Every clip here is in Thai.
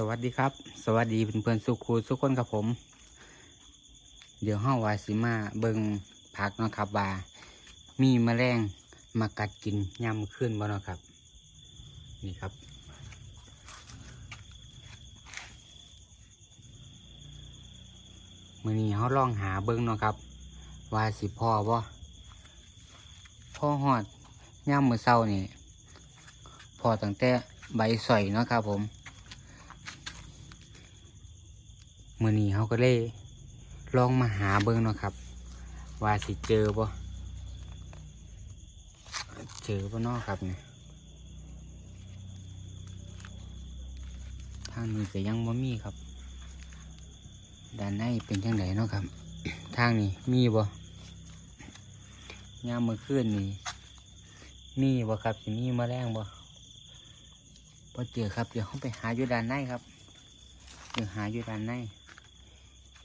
สวัสดีครับ สวัสดีเพื่อนๆสุขูทุกคนครับผม เดี๋ยวห้าวาสิมาเบิงผักนะครับว่ามีแมลงมากัดกินยำขึ้นบ่เนาะครับ นี่ครับ มือนี้เขาลองหาเบิงนะครับว่าสิพ่อบ่พ่อหอดย่ำมือเศร้านี่พอตั้งแต่ใบสอยนะครับผม มือนี้เขาก็เลยลองมาหาเบิ้งเนาะครับ ว่าสิเจอบ่เจอบ่นอครับเนี่ยทางนี้ก็ยังบ่มีครับ ด้านในเป็นจังไดเนาะครับ ทางนี้มีบ่ยามมื้อคืนนี่มีบ่ครับสิมีแมลงบ่บ่เจอครับเดี๋ยวเขาไปหาอยู่ด้านในครับเดี๋ยวหาอยู่ด้านใน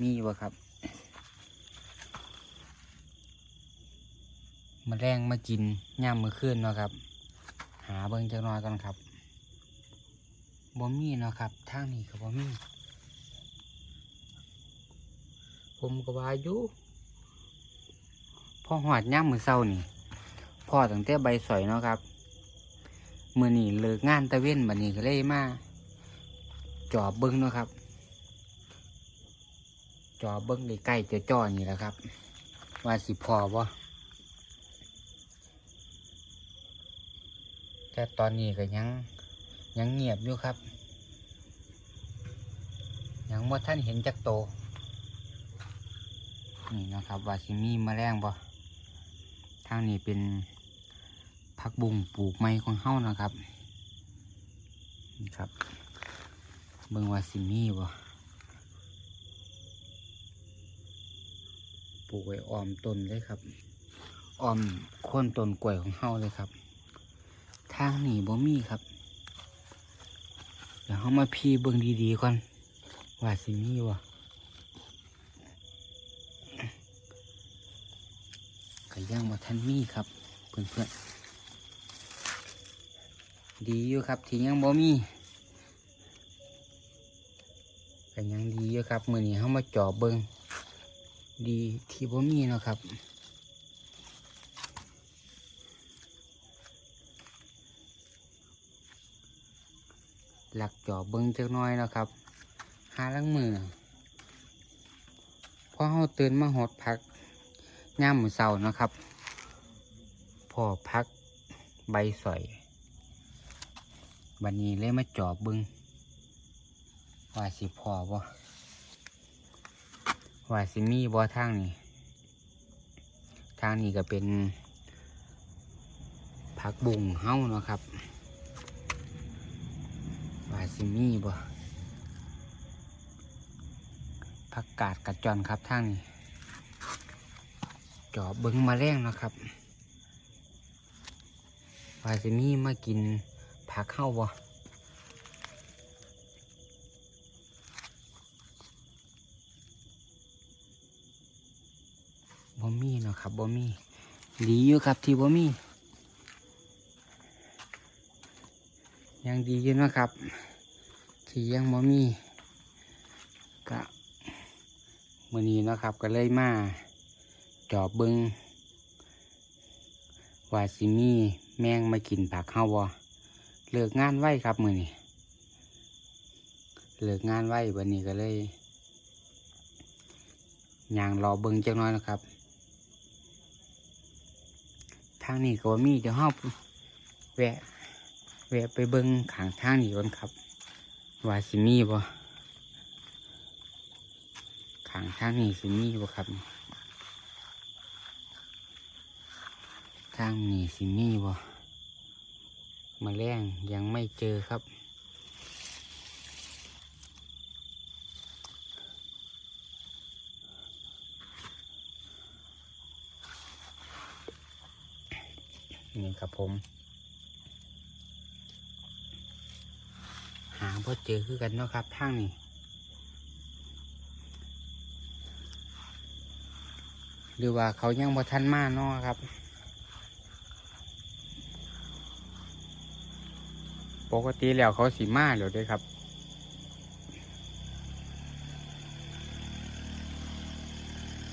มีบ่ครับ มาแรงมากินย่ามมือขึ้นเนาะครับ หาเบิ่งจักน่อยกันครับบ่มีเนาะครับทางนี้ก็บ่มี ผมก็ว่าอยู่พอหอดย่ามมือเศร้านี่พ่อตั้งแต่ใบสอยเนาะครับมือนี่เลิกงานตะเว้นบัดนี้ก็เลยมาจอบเบิ้งเนาะครับ จอเบิ้งใกล้ๆจะจ่อนี่แหละครับ ว่าสิพอบ่แต่ตอนนี้ก็ยังยังเงียบอยู่ครับ ยังว่าท่านเห็นจักโต นี่นะครับ ว่าสิมีแมลงบ่ทางนี้เป็นผักบุ้งปลูกไม้ของเฮานะครับ นี่ครับ เบิ่งว่าสิมีบ่ ปลูกไว้ออมต้นเลยครับออมโค่นต้นกล้วยของเฮาเลยครับ ทางหนีบ่มีครับ เดี๋ยวเฮามาพีเบิ่งดีๆก่อนว่าสิมีบ่ก็ยังบ่ทันมีครับเพื่อนๆดีอยู่ครับที่ยังบ่มีก็ยังดีอยู่ครับ มือนี้เขามาจอบเบิง ดีที่บ่มีเนาะครับ หลักจอบเบิ้งจักน้อยเนาะครับ หาลังมือพอเขาตื่นมาหดพักย่ามมือเสาเนาะครับ พอพักใบสอยบันนี้เลยมาจอบเบิ้งว่าสิพอบ่ ว่าสิมีบ่ทางนี้ทางนี้ก็เป็นผักบุ้งเฮาเนาะครับว่าสิมีบ่ผักกาดกระจอนครับทางนี้จอบเบิ้งมาแรงนะครับว่าสิมีมากินผักเข้าบ่บ่มีเนาะ ครับบ่มีดีอยู่ครับที่บ่มียังดีอยู่นะครับ ที่ยังบ่มีก็มื้อนี้นะครับก็เลยมาจอบเบิงว่าสิมีแมงมากินผักเฮาบ่เลิกงานไว้ครับมื้อนี้เลิกงานไว้วันนี้ก็เลยย่างรอเบิงจักหน้อยนะครับ ทางนี้ก็บ่มีเดี๋ยวห้าแวะ แวะไปเบิ้งขางทางนี้ก่อนครับ ว่าสิมีบ่ขางทางนี้สิมีบ่ครับ ทางนี้สิมีบ่มาแรงยังไม่เจอครับ นี่ครับผม หาพ่อเจอคือกันเนาะครับทางนี้หรือว่าเขายังบ่ทันมาเนาะครับปกติแล้วเขาสีมาแล้วด้วยครับ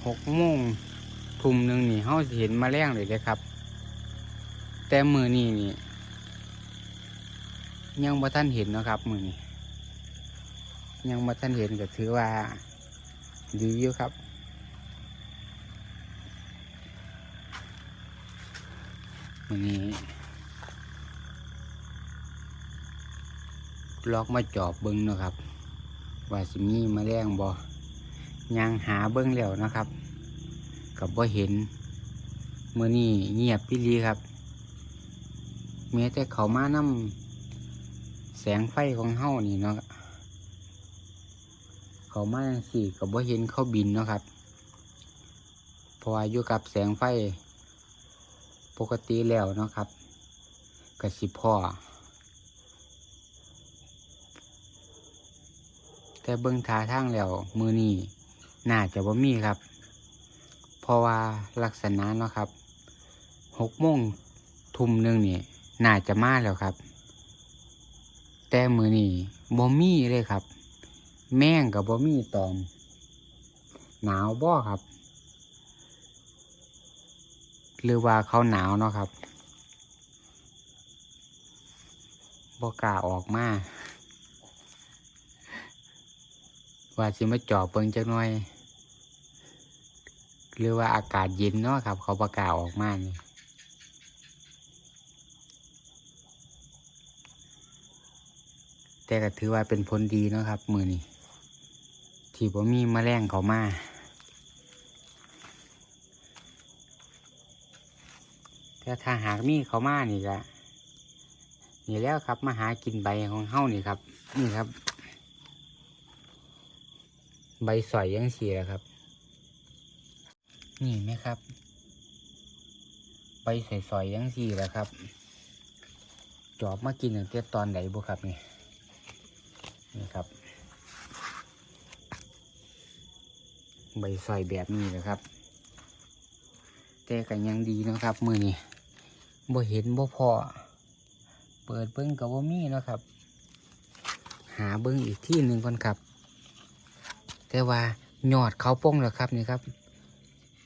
หกโมงทุ่มหนึ่งนี่เขาเห็นมาแรงเลยเลยครับ แต่มือนี้นี่ยังบ่ท่านเห็นนะครับมือนี้ยังบ่ท่านเห็นก็ถือว่าดีอยู่ครับมือนี้ล็อกมาจอบเบิ้งนะครับ ว่าสิมีมาแรงบ่ยังหาเบิ้งแล้วนะครับ กับบ่เห็นมือนี้เงียบพี่ลีครับ แม้แต่เขามานำแสงไฟของเฮานี่เนาะเขามาสี่กับบ่าเห็นเขาบินเนาะครับพราะว่าอยู่กับแสงไฟ ปกติแล้วเนาะครับกับสิพ่อแต่เบิ้งทาทางแล้วมือนี้น่าจะบ่มีครับ เพราะว่าลักษณะเนาะครับหกโมงทุ่มหนึ่งนี่ น่าจะมาแล้วครับ แต่มือนี้บ่มีเลยครับ แม่งกับบ่มีตอม หนาวบ่ครับ หรือว่าเขาหนาวเนาะครับบ่กล้าออกมาว่าสิมาจอบเบิ่งจักหน่อย หรือว่าอากาศเย็นเนาะครับ เขาประกาศออกมานี่ แต่ก็ถือว่าเป็นผลดีเนาะครับ มือนี้ที่ผมมีมแมลงเขามาแต่ถ้าหากมีเขามานี่ก็นี่แล้วครับมาหากินใบของเฮ้านี่ครับ นี่ครับ ใบสอยยังเสียครับ นี่ไหมครับ ใบสอยๆยังสีแล้วครับ จอบมากินตั้งแต่ตอนไหนบุครับนี่ นี่ครับ ใบสอยแบบนี้นะครับแต่กันยังดีนะครับ มือนี่บ่เห็นบ่พอเปิดเบิ้งกับบ่มีนะครับ หาเบิ้งอีกที่หนึ่งก่อนครับ แต่ว่าหยอดเขาโป้งแล้วครับนี่ครับ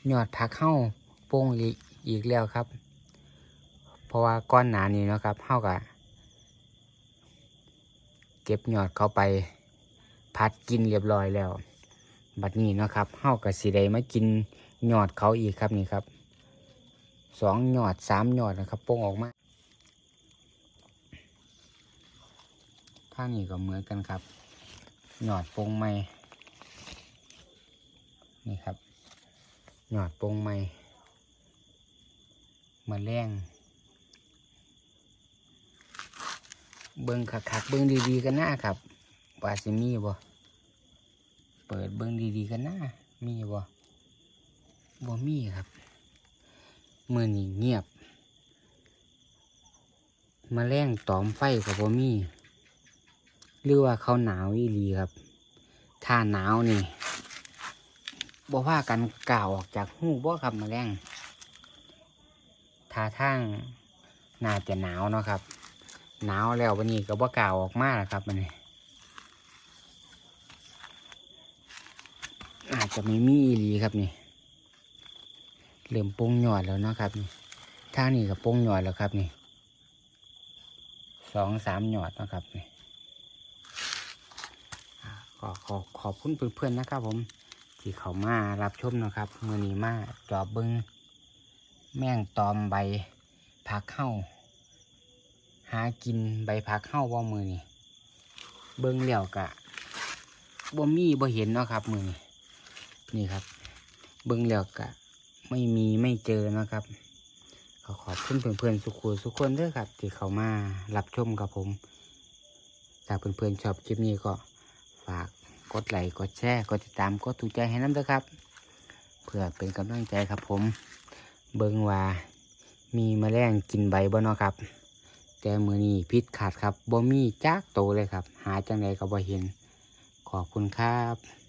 หยอดผักเข้าโป้งอีกแล้วครับ เพราะว่าก้อนหนานี้นะครับเข้ากะ เก็บยอดเขาไปพัดกินเรียบร้อยแล้ว บัดนี้นะครับเข้ากับสีใดมากินยอดเขาอีกครับนี่ครับสองยอดสามยอดนะครับโป้งออกมาท่างนี้ก็เหมือนกันครับหยอดโป้งไม่นี่ครับหยอดโป่งไม้มาแรง เบิ้งคักๆเบิ้งดีๆกันหน้าครับว่าสิมีบ่เปิดเบิ้งดีๆกันหน้ามีบ่บ่มีครับมือนี่เงียบมาแรงตอมไฟกับบ่มีหรือว่าเขาหนาวอีหลีครับ ถ้าหนาวนี่บ่ว่ากันกล่าวออกจากหูบ่ครับแมาแรงท่าทางน่าจะหนาวเนาะครับ หนาวแล้ววันนี้ก็บ่กล่าวออกมาแล้วครับมันนี่อาจจะไม่มีอีหลีครับนี่เริ่มปงหยอดแล้วนะครับนี่ทางนี้ก็ปงหยอดแล้วครับนี่สองสามหยอดนะครับนี่อ่าก็ขอขอบคุณเพื่อนๆนะครับ ผมที่เขามารับชมนะครับมือนี้มาจอบบิงแม่งตอมใบผักเข้า หากินใบผักเข้าว่ามือนี้เบิงเหลี่ยวกะบ่มีบ่เห็นเนาะครับ มือนี้นี่ครับ เบิงเหลี่ยวกะ ไม่มีไม่เจอนะครับขอขอบคุณเพื่อนๆสุขุสุขคนด้วยครับ ที่เขามารับชมกับผมถ้าเพื่อนๆชอบคลิปนี้ก็ฝากกดไลค์กดแชร์กดติดตามกดถูกใจให้น้ำด้วยครับเพื่อเป็นกำลังใจครับผม เบิงว่ามีแมลงกินใบบ่เนาะครับ แต่มือนี้พิษขาดครับบ่มีจากโตเลยครับ หาจังไดก็บ่เห็น ขอบคุณครับ